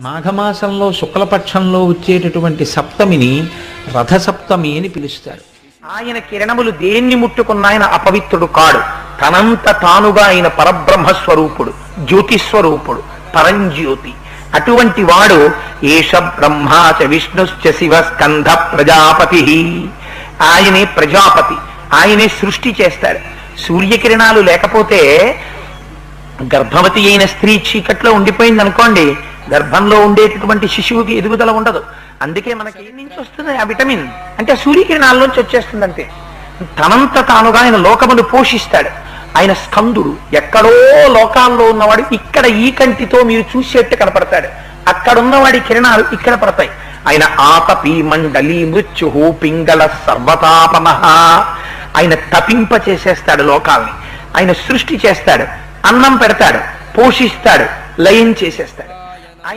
మాఘమాసంలో శుక్లపక్షంలో వచ్చేటటువంటి సప్తమిని రథసప్తమి అని పిలుస్తారు. ఆయన కిరణములు దేన్ని ముట్టుకున్న ఆయన అపవిత్రుడు కాడు. తనంత తానుగా ఆయన పరబ్రహ్మ స్వరూపుడు జ్యోతిస్వరూపుడు పరంజ్యోతి. అటువంటి వాడు ఏష బ్రహ్మాచ విష్ణుశ్చ శివ స్కంధ ప్రజాపతి. ఆయనే ప్రజాపతి ఆయనే సృష్టి చేస్తాడు. సూర్యకిరణాలు లేకపోతే గర్భవతి అయిన స్త్రీ చీకట్లో ఉండిపోయింది అనుకోండి గర్భంలో ఉండేటటువంటి శిశువుకి ఎదుగుదల ఉండదు. అందుకే మనకి నుంచి వస్తుంది ఆ విటమిన్. అంటే సూర్యకిరణాల్లోంచి వచ్చేస్తుంది అంతే తనంత తానుగా ఆయన లోకమును పోషిస్తాడు. ఆయన స్కందుడు. ఎక్కడో లోకాల్లో ఉన్నవాడు ఇక్కడ ఈ కంటితో మీరు చూసేట్టు కనపడతాడు. అక్కడ ఉన్నవాడి కిరణాలు ఇక్కడ పడతాయి. ఆయన ఆతపి మండలి మృత్యు పింగళ సర్వతాపన ఆయన తపింప చేసేస్తాడు లోకాల్ని. ఆయన సృష్టి చేస్తాడు. అన్నం పెడతాడు. పోషిస్తాడు. లయం చేసేస్తాడు.